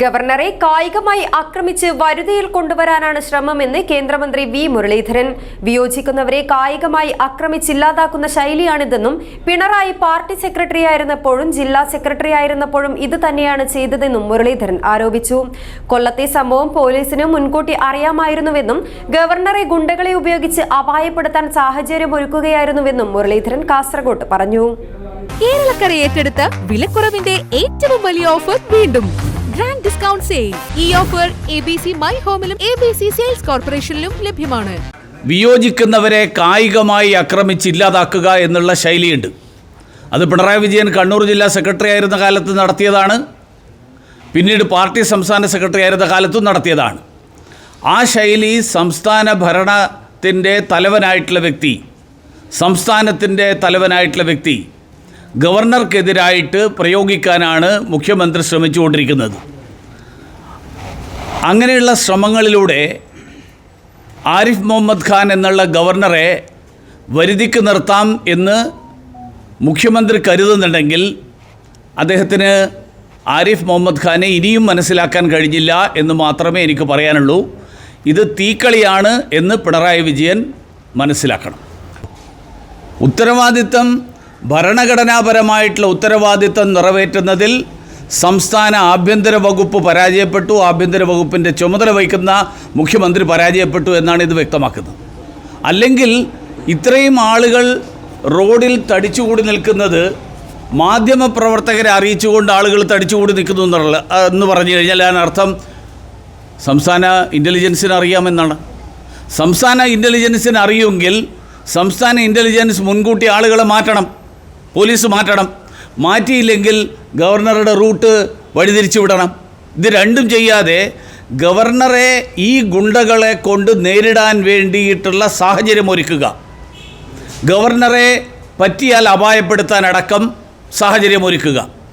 ഗവർണറെ കായികമായി ആക്രമിച്ച് വരുതിയിൽ കൊണ്ടുവരാനാണ് ശ്രമമെന്ന് കേന്ദ്രമന്ത്രി വി മുരളീധരൻ. വിയോജിക്കുന്നവരെ കായികമായി ആക്രമിച്ചില്ലാതാക്കുന്ന ശൈലിയാണിതെന്നും പിണറായി പാർട്ടി സെക്രട്ടറി ആയിരുന്നപ്പോഴും ജില്ലാ സെക്രട്ടറി ആയിരുന്നപ്പോഴും ഇത് തന്നെയാണ് ചെയ്തതെന്നും മുരളീധരൻ ആരോപിച്ചു. കൊല്ലത്തെ സംഭവം പോലീസിന് മുൻകൂട്ടി അറിയാമായിരുന്നുവെന്നും ഗവർണറെ ഗുണ്ടകളെ ഉപയോഗിച്ച് അപായപ്പെടുത്താൻ സാഹചര്യം ഒരുക്കുകയായിരുന്നുവെന്നും മുരളീധരൻ കാസർഗോഡ് പറഞ്ഞു. കേരളക്കര വിലക്കുറവിന്റെ ഏറ്റവും വലിയ ഓഫർ വീണ്ടും ഗ്രാൻഡ് ഡിസ്കൗണ്ട് സെയിൽ ഈ offer A B C my ഹോമിലും A B C sales കോർപ്പറേഷനിലും ലഭ്യമാണ്. വിയോജിക്കുന്നവരെ കായികമായി ആക്രമിച്ച് ഇല്ലാതാക്കുക എന്നുള്ള ശൈലിയുണ്ട്. അത് പിണറായി വിജയൻ കണ്ണൂർ ജില്ലാ സെക്രട്ടറി ആയിരുന്ന കാലത്ത് നടത്തിയതാണ്. പിന്നീട് പാർട്ടി സംസ്ഥാന സെക്രട്ടറി ആയിരുന്ന കാലത്തും നടത്തിയതാണ്. ആ ശൈലി സംസ്ഥാന ഭരണത്തിന്റെ തലവനായിട്ടുള്ള വ്യക്തി സംസ്ഥാനത്തിന്റെ തലവനായിട്ടുള്ള വ്യക്തി ഗവർണർക്കെതിരായിട്ട് പ്രയോഗിക്കാനാണ് മുഖ്യമന്ത്രി ശ്രമിച്ചുകൊണ്ടിരിക്കുന്നത്. അങ്ങനെയുള്ള ശ്രമങ്ങളിലൂടെ ആരിഫ് മുഹമ്മദ് ഖാൻ എന്നുള്ള ഗവർണറെ വരുതിക്ക് നിർത്താം എന്ന് മുഖ്യമന്ത്രി കരുതുന്നുണ്ടെങ്കിൽ അദ്ദേഹത്തിന് ആരിഫ് മുഹമ്മദ് ഖാനെ ഇനിയും മനസ്സിലാക്കാൻ കഴിഞ്ഞില്ല എന്ന് മാത്രമേ എനിക്ക് പറയാനുള്ളൂ. ഇത് തീക്കളിയാണ് എന്ന് പിണറായി വിജയൻ മനസ്സിലാക്കണം. ഉത്തരവാദിത്തം ഭരണഘടനാപരമായിട്ടുള്ള ഉത്തരവാദിത്തം നിറവേറ്റുന്നതിൽ സംസ്ഥാന ആഭ്യന്തര വകുപ്പ് പരാജയപ്പെട്ടു. ആഭ്യന്തര വകുപ്പിന്റെ ചുമതല വഹിക്കുന്ന മുഖ്യമന്ത്രി പരാജയപ്പെട്ടു എന്നാണ് ഇത് വ്യക്തമാക്കുന്നത്. അല്ലെങ്കിൽ ഇത്രയും ആളുകൾ റോഡിൽ തടിച്ചുകൂടി നിൽക്കുന്നത് മാധ്യമപ്രവർത്തകരെ അറിയിച്ചുകൊണ്ട് ആളുകൾ തടിച്ചുകൂടി നിൽക്കുന്നു എന്നുള്ള എന്ന് പറഞ്ഞു കഴിഞ്ഞാൽ അതിനർത്ഥം സംസ്ഥാന ഇന്റലിജൻസിന് അറിയാമെന്നാണ് സംസ്ഥാന ഇന്റലിജൻസിന് അറിയുമെങ്കിൽ സംസ്ഥാന ഇന്റലിജൻസ് മുൻകൂട്ടി ആളുകളെ മാറ്റണം. പോലീസ് മാറ്റണം. മാറ്റിയില്ലെങ്കിൽ ഗവർണറുടെ റൂട്ട് വഴിതിരിച്ചു വിടണം. ഇത് രണ്ടും ചെയ്യാതെ ഗവർണറെ ഈ ഗുണ്ടകളെ കൊണ്ട് നേരിടാൻ വേണ്ടിയിട്ടുള്ള സാഹചര്യം ഒരുക്കുക. ഗവർണറെ പറ്റിയാൽ അപായപ്പെടുത്താനടക്കം സാഹചര്യം ഒരുക്കുക.